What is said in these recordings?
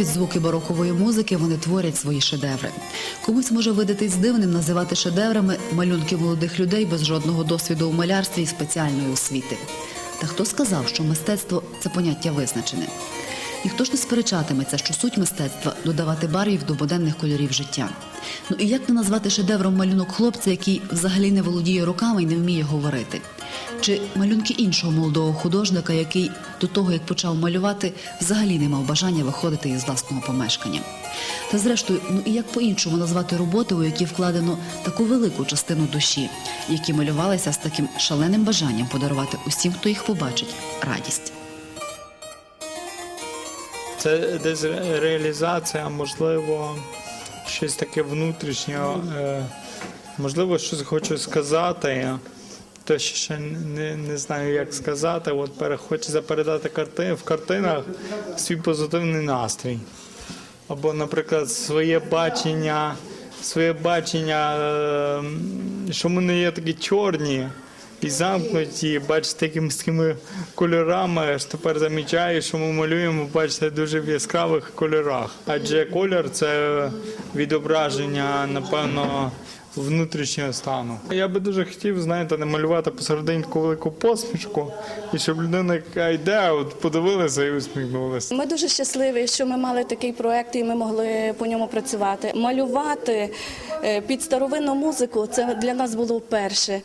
Під звуки барокової музики вони творять свої шедеври. Комусь може видатись дивним називати шедеврами малюнки молодих людей без жодного досвіду у малярстві і спеціальної освіти. Та хто сказав, що мистецтво це поняття визначене? Ніхто ж не сперечатиметься, що суть мистецтва додавати барвів до буденних кольорів життя. Ну і як не назвати шедевром малюнок хлопця, який взагалі не володіє руками і не вміє говорити? Чи малюнки іншого молодого художника, який до того, як почав малювати, взагалі не мав бажання виходити із власного помешкання? Та зрештою, ну і як по-іншому назвати роботи, у які вкладено таку велику частину душі, які малювалися з таким шаленим бажанням подарувати усім, хто їх побачить, радість. Це десь реалізація, можливо, щось таке внутрішнє, е, можливо, щось хочу сказати. То що ще не, не знаю, як сказати. От хочеться передати карти, в картинах свій позитивний настрій. Або, наприклад, своє бачення, своє бачення, е, що ми не є такі чорні і замкнуті, бачите, якимись такими кольорами. Аж тепер замічаю, що ми малюємо, бачите, дуже в яскравих кольорах. Адже колір це відображення, напевно. Внутрішнього стану. Я би дуже хотів, знаєте, не малювати посередині велику посмішку, і щоб людина, яка йде, от подивилася і усміхнулася. Ми дуже щасливі, що ми мали такий проект і ми могли по ньому працювати. Малювати е, під старовинну музику це для нас було вперше.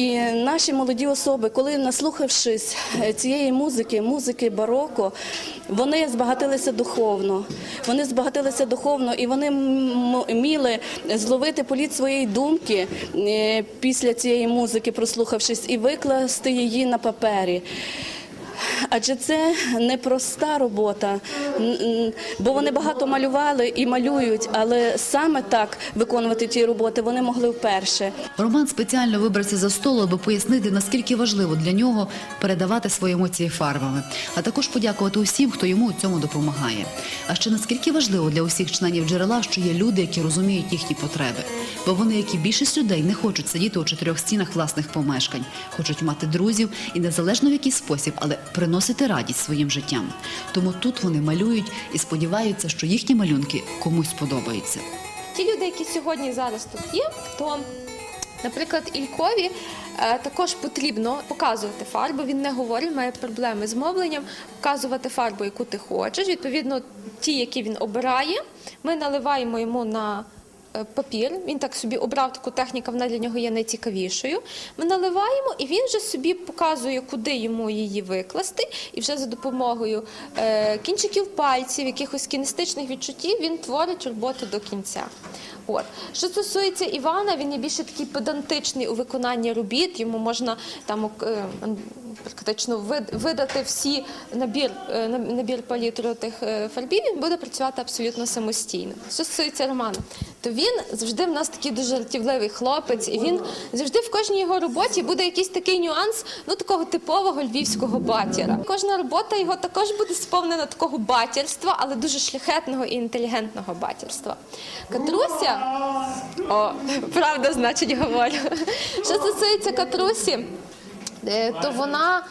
І наші молоді особи, коли наслухавшись е, цієї музики, музики бароко, вони збагатилися духовно. Вони збагатилися духовно і вони вміли зловити політ своєї думки е, після цієї музики, прослухавшись, і викласти її на папері. Адже це непроста робота, бо вони багато малювали і малюють, але саме так виконувати ті роботи вони могли вперше. Роман спеціально вибрався за столу, аби пояснити, наскільки важливо для нього передавати свої емоції фарбами, а також подякувати усім, хто йому у цьому допомагає. А ще наскільки важливо для усіх членів джерела, що є люди, які розуміють їхні потреби, бо вони, як і більшість людей, не хочуть сидіти у чотирьох стінах власних помешкань, хочуть мати друзів і незалежно в який спосіб, але приносити радість своїм життям. Тому тут вони малюють і сподіваються, що їхні малюнки комусь сподобаються. Ті люди, які сьогодні зараз тут є, то, наприклад, Ількові е, також потрібно показувати фарбу. Він не говорить, має проблеми з мовленням, показувати фарбу, яку ти хочеш. Відповідно, ті, які він обирає, ми наливаємо йому на папір. Він так собі обрав таку техніку, вона для нього є найцікавішою. Ми наливаємо, і він вже собі показує, куди йому її викласти, і вже за допомогою е, кінчиків пальців, якихось кінестичних відчуттів, він творить роботу до кінця. От. Що стосується Івана, він є більше такий педантичний у виконанні робіт. Йому можна там е, практично вид- видати всі набір, е, на- набір палітру тих е, фарбів, він буде працювати абсолютно самостійно. Що стосується Романа, то він завжди в нас такий дуже жартівливий хлопець, і він завжди в кожній його роботі буде якийсь такий нюанс, ну такого типового львівського батіра. Кожна робота його також буде сповнена такого батірства, але дуже шляхетного і інтелігентного батірства. Катруся, о, правда, значить, говорю. Що стосується Катрусі, то вона.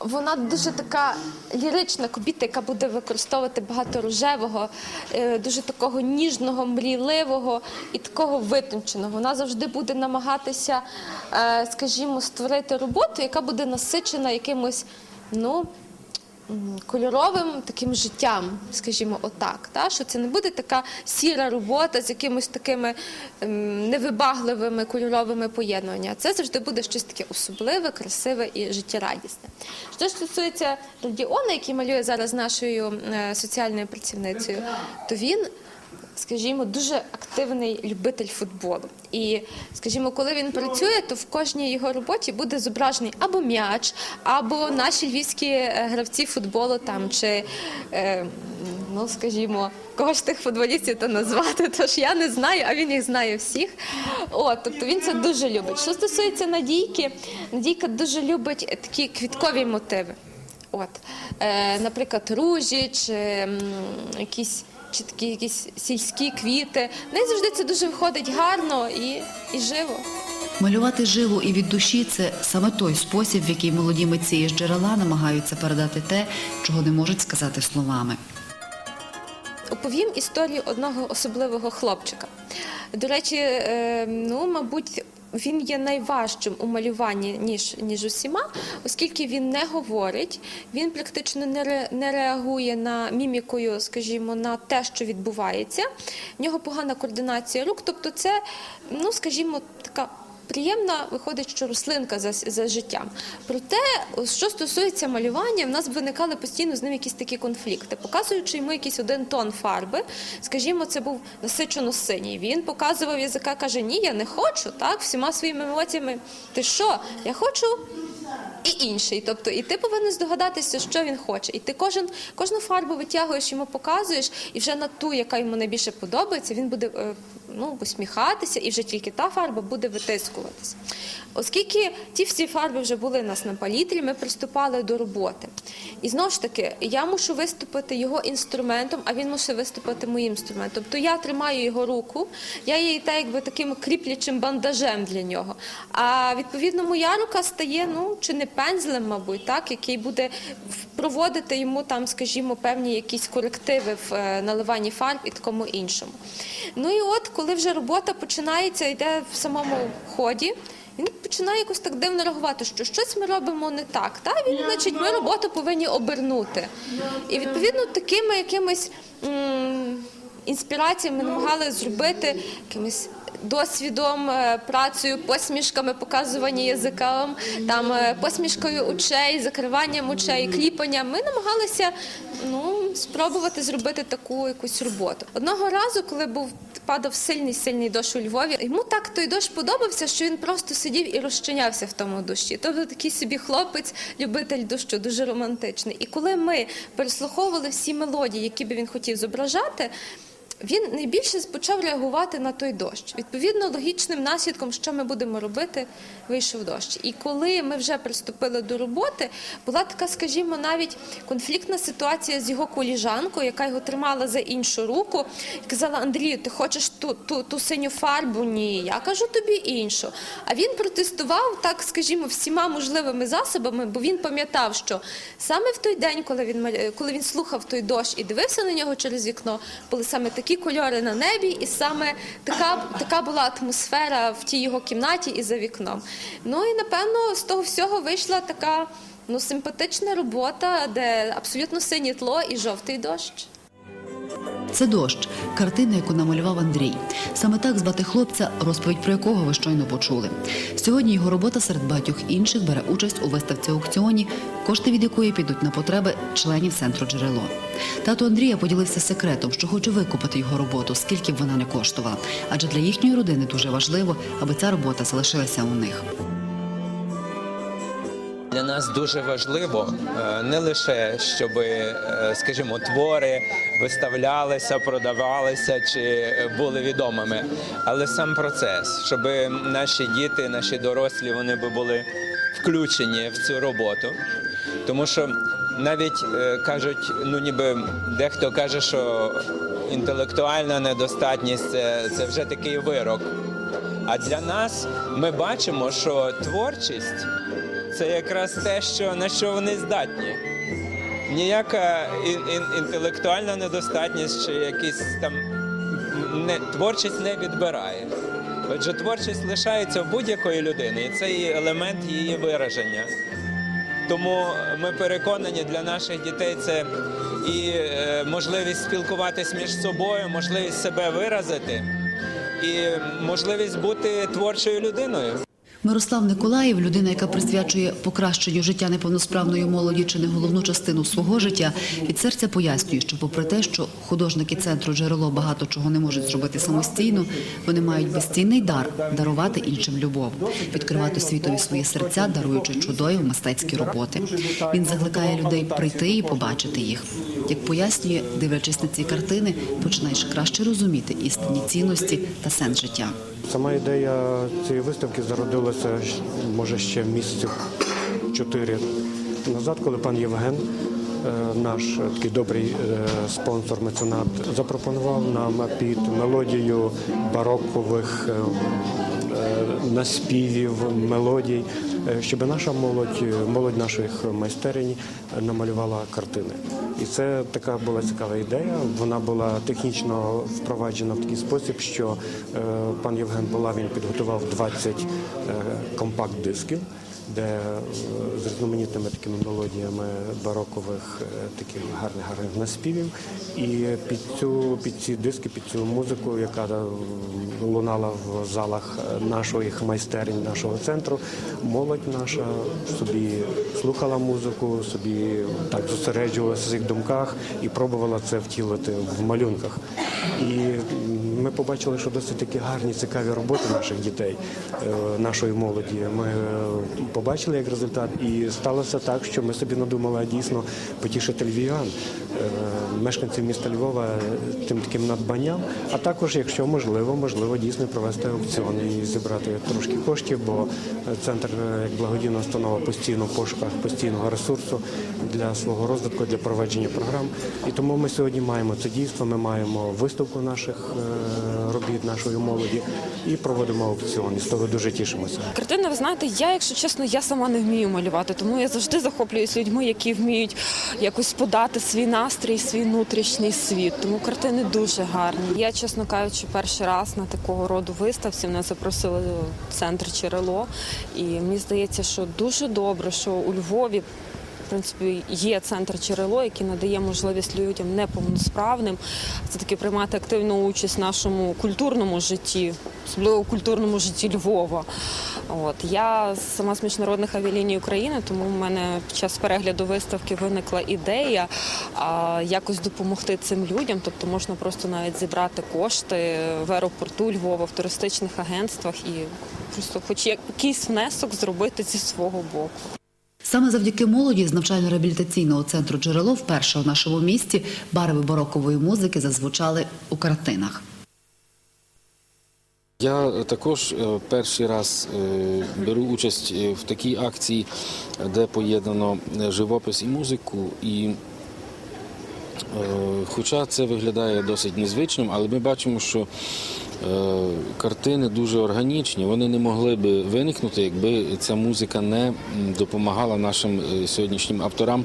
Вона дуже така лірична кобіта, яка буде використовувати багато рожевого, е, дуже такого ніжного, мрійливого і такого витонченого. Вона завжди буде намагатися, е, скажімо, створити роботу, яка буде насичена якимось, ну. Кольоровим таким життям, скажімо, отак, та? що це не буде така сіра робота з якимись такими невибагливими кольоровими поєднаннями. Це завжди буде щось таке особливе, красиве і життєрадісне. Що стосується Радіона, який малює зараз нашою е, соціальною працівницею, то він скажімо, дуже активний любитель футболу. І, скажімо, коли він працює, то в кожній його роботі буде зображений або м'яч, або наші львівські е, гравці футболу там чи. Е, Ну, скажімо, кого ж тих футболістів то назвати, тож я не знаю, а він їх знає всіх. От, тобто він це дуже любить. Що стосується Надійки, Надійка дуже любить такі квіткові мотиви. От, е, наприклад, ружі чи якісь чи такі якісь сільські квіти. В неї завжди це дуже виходить гарно і, і живо. Малювати живо і від душі це саме той спосіб, в який молоді митці з джерела намагаються передати те, чого не можуть сказати словами. оповім історію одного особливого хлопчика. До речі, е, ну, мабуть, він є найважчим у малюванні, ніж, ніж усіма, оскільки він не говорить, він практично не, ре, не реагує на мімікою, скажімо, на те, що відбувається. В нього погана координація рук, тобто це, ну, скажімо, така. Приємна виходить, що рослинка за, за життям. Проте, що стосується малювання, в нас виникали постійно з ним якісь такі конфлікти. Показуючи йому якийсь один тон фарби, скажімо, це був насичено синій. Він показував язика, каже: Ні, я не хочу, так, всіма своїми емоціями. Ти що? Я хочу і інший. Тобто, і ти повинен здогадатися, що він хоче. І ти кожен, кожну фарбу витягуєш, йому показуєш, і вже на ту, яка йому найбільше подобається, він буде е, ну, усміхатися, і вже тільки та фарба буде витискуватися. Оскільки ті всі фарби вже були у нас на палітрі, ми приступали до роботи. І знову ж таки, я мушу виступити його інструментом, а він мусить виступити моїм інструментом. Тобто я тримаю його руку, я є так, якби таким кріплячим бандажем для нього. А відповідно моя рука стає, ну чи не пензлем, мабуть, так, який буде проводити йому там, скажімо, певні якісь корективи в е, наливанні фарб і такому іншому. Ну і от, коли вже робота починається, йде в самому ході. Він починає якось так дивно реагувати, що щось ми робимо не так. Та він, значить, ми роботу повинні обернути. І відповідно такими якимись м, інспіраціями намагалися зробити якимось. Досвідом, е, працею, посмішками, показування язиком, там е, посмішкою очей, закриванням очей, кліпанням. Ми намагалися ну, спробувати зробити таку якусь роботу. Одного разу, коли був падав сильний сильний дощ у Львові, йому так той дощ подобався, що він просто сидів і розчинявся в тому дощі. Тобто такий собі хлопець, любитель дощу, дуже романтичний. І коли ми переслуховували всі мелодії, які би він хотів зображати. Він найбільше почав реагувати на той дощ. Відповідно, логічним наслідком, що ми будемо робити, вийшов дощ. І коли ми вже приступили до роботи, була така, скажімо, навіть конфліктна ситуація з його коліжанкою, яка його тримала за іншу руку, і казала: Андрію, ти хочеш ту, ту, ту синю фарбу? Ні, я кажу тобі іншу. А він протестував так, скажімо, всіма можливими засобами, бо він пам'ятав, що саме в той день, коли він коли він слухав той дощ і дивився на нього через вікно, були саме такі кольори на небі, і саме така, така була атмосфера в тій його кімнаті і за вікном. Ну і напевно з того всього вийшла така ну симпатична робота, де абсолютно синє тло і жовтий дощ. Це дощ, картина, яку намалював Андрій. Саме так звати хлопця, розповідь про якого ви щойно почули. Сьогодні його робота серед багатьох інших бере участь у виставці аукціоні, кошти від якої підуть на потреби членів центру джерело. Тато Андрія поділився секретом, що хоче викупити його роботу, скільки б вона не коштувала. Адже для їхньої родини дуже важливо, аби ця робота залишилася у них. Для нас дуже важливо е, не лише, щоб, скажімо, твори виставлялися, продавалися чи були відомими, але сам процес, щоб наші діти, наші дорослі, вони би були включені в цю роботу. Тому що навіть е, кажуть, ну ніби дехто каже, що інтелектуальна недостатність це, це вже такий вирок. А для нас ми бачимо, що творчість це якраз те, що на що вони здатні. Ніяка ін- ін- інтелектуальна недостатність чи якийсь там не, творчість не відбирає. Отже, творчість лишається в будь-якої людини, і це є елемент її вираження. Тому ми переконані, для наших дітей це і е, можливість спілкуватись між собою, можливість себе виразити, і можливість бути творчою людиною. Мирослав Николаєв, людина, яка присвячує покращенню життя неповносправної молоді чи не головну частину свого життя, від серця пояснює, що попри те, що художники центру джерело багато чого не можуть зробити самостійно, вони мають безцінний дар дарувати іншим любов, відкривати світові свої серця, даруючи чудові мистецькі роботи. Він закликає людей прийти і побачити їх. Як пояснює, дивлячись на ці картини, починаєш краще розуміти істинні цінності та сенс життя. Сама ідея цієї виставки зародилася може ще місяців чотири назад, коли пан Євген наш такий добрий е, спонсор меценат запропонував нам під мелодію барокових е, е, наспівів, мелодій, е, щоб наша молодь, е, молодь наших майстерень намалювала картини. І це така була цікава ідея. Вона була технічно впроваджена в такий спосіб, що е, пан Євген Булавін підготував 20 е, компакт-дисків, де е, з різноманітними такими мелодіями барокових е, таких гарних гарних наспівів. І під цю під ці диски, під цю музику, яка е, лунала в залах наших майстерень, нашого центру, молодь наша собі слухала музику, собі так зосереджувалася в своїх думках і пробувала це втілити в малюнках. І ми побачили, що досить такі гарні, цікаві роботи наших дітей, е, нашої молоді. Ми е, побачили як результат, і сталося так, що ми собі надумали дійсно потішити львів'ян, е, мешканців міста Львова тим таким надбанням. А також, якщо можливо, можливо дійсно провести аукціон і зібрати трошки коштів, бо центр як благодійна установа постійно в пошуках постійного ресурсу для свого розвитку, для проведення програм. І тому ми сьогодні маємо це дійство. Ми маємо виставку наших робіт, нашої молоді і проводимо аукціон. З того дуже тішимося. Картини, ви знаєте, я, якщо чесно, я сама не вмію малювати, тому я завжди захоплююсь людьми, які вміють якось подати свій настрій, свій внутрішній світ. Тому картини дуже гарні. Я, чесно кажучи, перший раз на такого роду виставці мене запросили в центр Черело. І мені здається, що дуже добре, що у Львові. Принципі, є центр джерело, який надає можливість людям неповносправним це таки приймати активну участь в нашому культурному житті, особливо в культурному житті Львова. От я сама з міжнародних авіаліній України, тому в мене під час перегляду виставки виникла ідея а, якось допомогти цим людям. Тобто можна просто навіть зібрати кошти в аеропорту Львова, в туристичних агентствах і просто, хоч якийсь внесок зробити зі свого боку. Саме завдяки молоді з навчально-реабілітаційного центру джерело вперше у нашому місті барви барокової музики зазвучали у картинах. Я також е, перший раз е, беру участь е, в такій акції, де поєднано живопис і музику. І хоча це виглядає досить незвичним, але ми бачимо, що картини дуже органічні, вони не могли би виникнути, якби ця музика не допомагала нашим е, сьогоднішнім авторам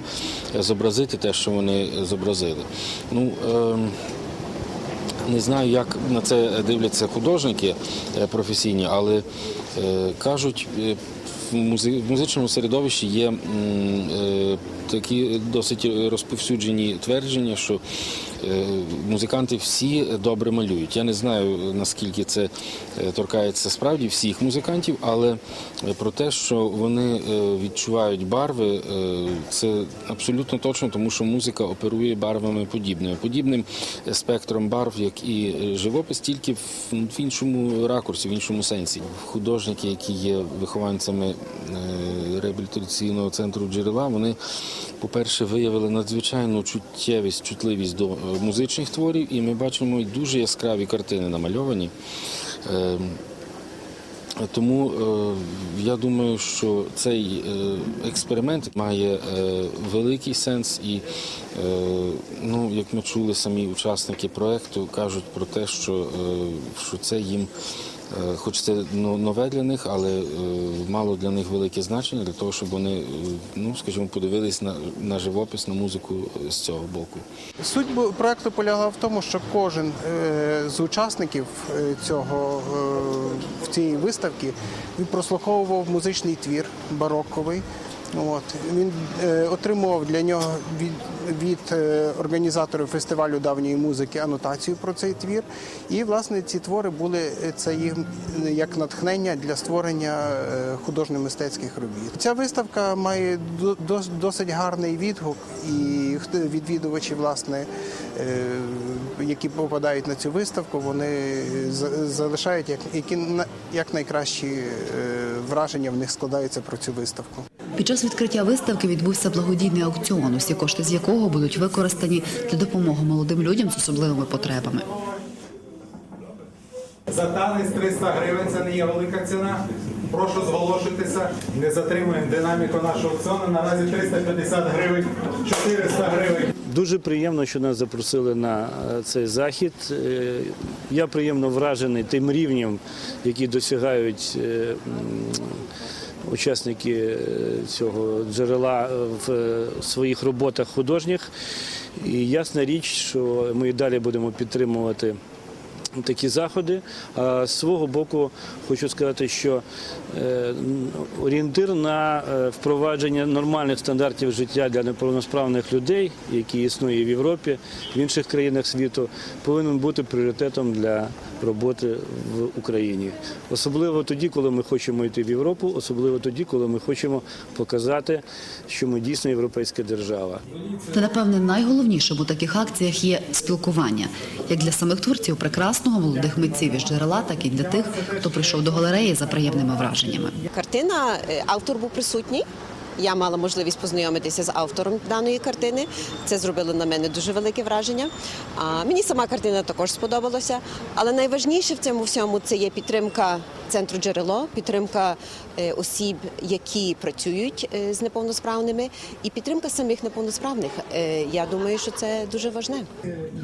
е, зобразити те, що вони зобразили. Ну, е, не знаю, як на це дивляться художники е, професійні, але е, кажуть, е, в музичному середовищі є е, такі досить розповсюджені твердження, що е, музиканти всі добре малюють. Я не знаю, наскільки це е, торкається справді всіх музикантів, але е, про те, що вони е, відчувають барви, е, це абсолютно точно, тому що музика оперує барвами подібними, подібним спектром барв, як і живопис, тільки в іншому ракурсі, в іншому сенсі. Художники, які є вихованцями е, реабілітаційного центру джерела, вони, по-перше, виявили надзвичайну чуттєвість, чутливість до е, музичних творів, і ми бачимо дуже яскраві картини намальовані. Е, тому е, я думаю, що цей е, експеримент має великий сенс, і ну, як ми чули, самі учасники проекту кажуть про те, що, що це їм, хоч це ну, нове для них, але е, мало для них велике значення для того, щоб вони, е, ну скажімо, подивились на, на живопис, на музику з цього боку. Суть проекту полягала в тому, що кожен е, з учасників е, цього е, в цієї виставки прослуховував музичний твір бароковий. От він е, отримував для нього від, від е, організаторів фестивалю давньої музики анотацію про цей твір. І власне ці твори були е, це їм е, як натхнення для створення е, художньо-мистецьких робіт. Ця виставка має до- дос- досить гарний відгук, і відвідувачі, власне, е, які попадають на цю виставку, вони залишають як, які як найкращі е, враження в них складаються про цю виставку. Під час відкриття виставки відбувся благодійний аукціон, усі кошти з якого будуть використані для допомоги молодим людям з особливими потребами. За танець 300 гривень це не є велика ціна. Прошу зголошитися. Не затримуємо динаміку нашого аукціону. Наразі 350 гривень, 400 гривень. Дуже приємно, що нас запросили на е, цей захід. Е, Я приємно вражений тим рівнем, який досягають е, учасники е, цього джерела е, в е, своїх роботах художніх. І ясна річ, що ми і далі будемо підтримувати. Такі заходи. А з свого боку хочу сказати, що е, орієнтир на е, впровадження нормальних стандартів життя для неповносправних людей, які існує в Європі, в інших країнах світу, повинен бути пріоритетом для роботи в Україні. Особливо тоді, коли ми хочемо йти в Європу, особливо тоді, коли ми хочемо показати, що ми дійсно європейська держава. Та напевне найголовнішим у таких акціях є спілкування, як для самих творців прекрасного молодих митців із джерела, так і для тих, хто прийшов до галереї за приємними враженнями. Картина, е, автор був присутній. Я мала можливість познайомитися з автором даної картини. Це зробило на мене дуже велике враження. А мені сама картина також сподобалася. Але найважніше в цьому всьому це є підтримка центру джерело, підтримка е, осіб, які працюють е, з неповносправними, і підтримка самих неповносправних. Е, Я думаю, що це дуже важне.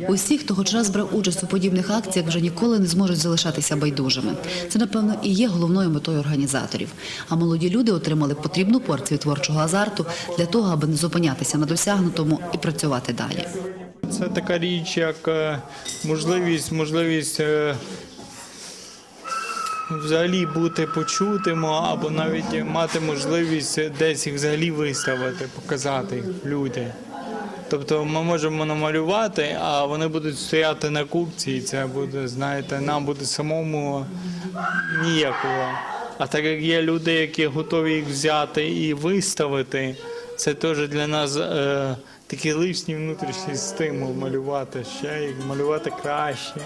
Усі, хто хоч раз брав участь у подібних акціях, вже ніколи не зможуть залишатися байдужими. Це, напевно, і є головною метою організаторів. А молоді люди отримали потрібну порцію творчого азарту для того, аби не зупинятися на досягнутому і працювати далі. Це така річ, як можливість, можливість взагалі бути почутим, або навіть мати можливість десь їх взагалі виставити, показати люди. Тобто ми можемо намалювати, а вони будуть стояти на купці, і це буде, знаєте, нам буде самому ніякого. А так як є люди, які готові їх взяти і виставити, це теж для нас е, такий лишній внутрішній стимул малювати ще і малювати краще.